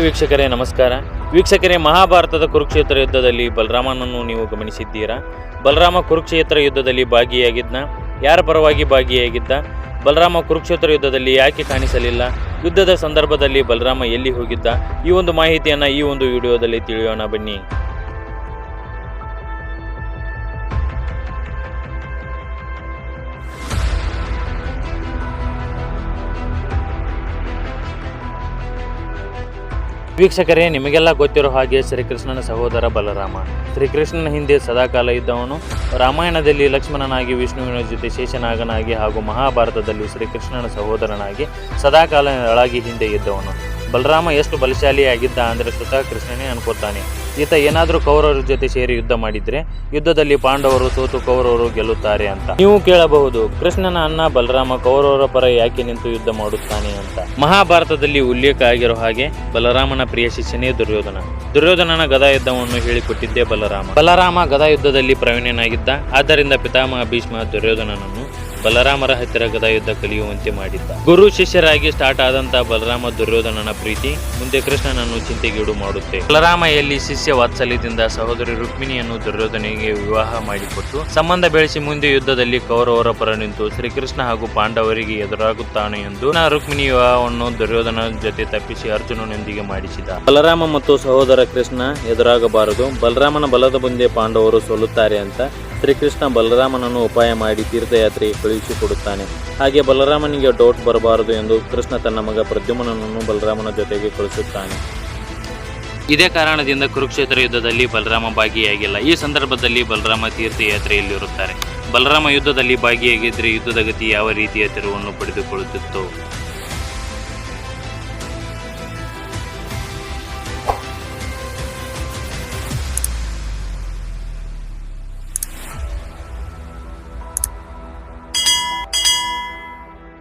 ವೀಕ್ಷಕರೇ, ನಮಸ್ಕಾರ. ವೀಕ್ಷಕರೇ, ಮಹಾಭಾರತದ ಕುರುಕ್ಷೇತ್ರ ಯುದ್ಧದಲ್ಲಿ ಬಲರಾಮನನ್ನು ನೀವು ಗಮನಿಸಿದ್ದೀರಾ? ಬಲರಾಮ ಕುರುಕ್ಷೇತ್ರ ಯುದ್ಧದಲ್ಲಿ ಭಾಗಿಯಾಗಿದ್ದ ಯಾರ ಪರವಾಗಿ ಭಾಗಿಯಾಗಿದ್ದ? ಬಲರಾಮ ಕುರುಕ್ಷೇತ್ರ ಯುದ್ಧದಲ್ಲಿ ಯಾಕೆ ಕಾಣಿಸಲಿಲ್ಲ? ಯುದ್ಧದ ಸಂದರ್ಭದಲ್ಲಿ ಬಲರಾಮ ಎಲ್ಲಿ ಹೋಗಿದ್ದ? ಈ ಒಂದು ಮಾಹಿತಿಯನ್ನು ಈ ಒಂದು ವಿಡಿಯೋದಲ್ಲಿ ತಿಳಿಯೋಣ ಬನ್ನಿ. ವೀಕ್ಷಕರೇ, ನಿಮಗೆಲ್ಲ ಗೊತ್ತಿರೋ ಹಾಗೆ ಶ್ರೀಕೃಷ್ಣನ ಸಹೋದರ ಬಲರಾಮ. ಶ್ರೀಕೃಷ್ಣನ ಹಿಂದೆ ಸದಾಕಾಲ ಇದ್ದವನು. ರಾಮಾಯಣದಲ್ಲಿ ಲಕ್ಷ್ಮಣನಾಗಿ, ವಿಷ್ಣುವಿನ ಜೊತೆ ಶೇಷನಾಗನಾಗಿ ಹಾಗೂ ಮಹಾಭಾರತದಲ್ಲಿ ಶ್ರೀಕೃಷ್ಣನ ಸಹೋದರನಾಗಿ ಸದಾಕಾಲ ಅಳಾಗಿ ಹಿಂದೆ ಇದ್ದವನು. ಬಲರಾಮ ಎಷ್ಟು ಬಲಶಾಲಿಯಾಗಿದ್ದ ಅಂದರೆ ಸ್ವತಃ ಕೃಷ್ಣನೇ ಅನ್ಕೋತಾನೆ. ಈತ ಏನಾದರೂ ಕೌರವರ ಜೊತೆ ಸೇರಿ ಯುದ್ಧ ಮಾಡಿದ್ರೆ ಯುದ್ಧದಲ್ಲಿ ಪಾಂಡವರು ಸೋತು ಕೌರವರು ಗೆಲ್ಲುತ್ತಾರೆ ಅಂತ. ನೀವು ಕೇಳಬಹುದು, ಕೃಷ್ಣನ ಅಣ್ಣ ಬಲರಾಮ ಕೌರವರ ಪರ ಯಾಕೆ ನಿಂತು ಯುದ್ಧ ಮಾಡುತ್ತಾನೆ ಅಂತ. ಮಹಾಭಾರತದಲ್ಲಿ ಉಲ್ಲೇಖ ಆಗಿರೋ ಹಾಗೆ ಬಲರಾಮನ ಪ್ರಿಯ ಶಿಷ್ಯನೇ ದುರ್ಯೋಧನ. ದುರ್ಯೋಧನನ ಗದಾ ಯುದ್ಧವನ್ನು ಹೇಳಿಕೊಟ್ಟಿದ್ದೇ ಬಲರಾಮ. ಬಲರಾಮ ಗದಾ ಯುದ್ಧದಲ್ಲಿ ಪ್ರವೀಣನಾಗಿದ್ದ, ಆದ್ದರಿಂದ ಪಿತಾಮಹ ಭೀಷ್ಮ ದುರ್ಯೋಧನನನ್ನು ಬಲರಾಮರ ಹತ್ತಿರ ಗದಾ ಯುದ್ಧ ಕಲಿಯುವಂತೆ ಮಾಡಿದ್ದ. ಗುರು ಶಿಷ್ಯರಾಗಿ ಸ್ಟಾರ್ಟ್ ಆದಂತಹ ಬಲರಾಮ ದುರ್ಯೋಧನನ ಪ್ರೀತಿ, ಮುಂದೆ ಕೃಷ್ಣನನ್ನು ಚಿಂತೆಗೀಡು ಮಾಡುತ್ತೆ. ಬಲರಾಮ ಎಲ್ಲಿ ಶಿಷ್ಯ ವಾತ್ಸಲ್ಯದಿಂದ ಸಹೋದರಿ ರುಕ್ಮಿಣಿಯನ್ನು ದುರ್ಯೋಧನಿಗೆ ವಿವಾಹ ಮಾಡಿಕೊಟ್ಟು, ಸಂಬಂಧ ಬೆಳೆಸಿ ಮುಂದೆ ಯುದ್ಧದಲ್ಲಿ ಕೌರವರ ಪರ ನಿಂತು ಶ್ರೀಕೃಷ್ಣ ಹಾಗೂ ಪಾಂಡವರಿಗೆ ಎದುರಾಗುತ್ತಾನೆ ಎಂದು ರುಕ್ಮಿಣಿ ವಿವಾಹವನ್ನು ದುರ್ಯೋಧನ ಜೊತೆ ತಪ್ಪಿಸಿ ಅರ್ಜುನನೊಂದಿಗೆ ಮಾಡಿಸಿದ. ಬಲರಾಮ ಮತ್ತು ಸಹೋದರ ಕೃಷ್ಣ ಎದುರಾಗಬಾರದು. ಬಲರಾಮನ ಬಲದ ಮುಂದೆ ಪಾಂಡವರು ಸೋಲುತ್ತಾರೆ ಅಂತ ಶ್ರೀಕೃಷ್ಣ ಬಲರಾಮನನ್ನು ಉಪಾಯ ಮಾಡಿ ತೀರ್ಥಯಾತ್ರೆಗೆ ಕಳುಹಿಸಿಕೊಡುತ್ತಾನೆ. ಹಾಗೆ ಬಲರಾಮನಿಗೆ ಡೌಟ್ ಬರಬಾರದು ಎಂದು ಕೃಷ್ಣ ತನ್ನ ಮಗ ಪ್ರದ್ಯುಮನನ್ನು ಬಲರಾಮನ ಜೊತೆಗೆ ಕಳುಹಿಸುತ್ತಾನೆ. ಇದೇ ಕಾರಣದಿಂದ ಕುರುಕ್ಷೇತ್ರ ಯುದ್ಧದಲ್ಲಿ ಬಲರಾಮ ಭಾಗಿಯಾಗಿಲ್ಲ. ಈ ಸಂದರ್ಭದಲ್ಲಿ ಬಲರಾಮ ತೀರ್ಥಯಾತ್ರೆಯಲ್ಲಿರುತ್ತಾರೆ. ಬಲರಾಮ ಯುದ್ಧದಲ್ಲಿ ಭಾಗಿಯಾಗಿದ್ದರೆ ಯುದ್ಧದ ಗತಿ ಯಾವ ರೀತಿಯ ತಿರುವನ್ನು ಪಡೆದುಕೊಳ್ಳುತ್ತಿತ್ತು?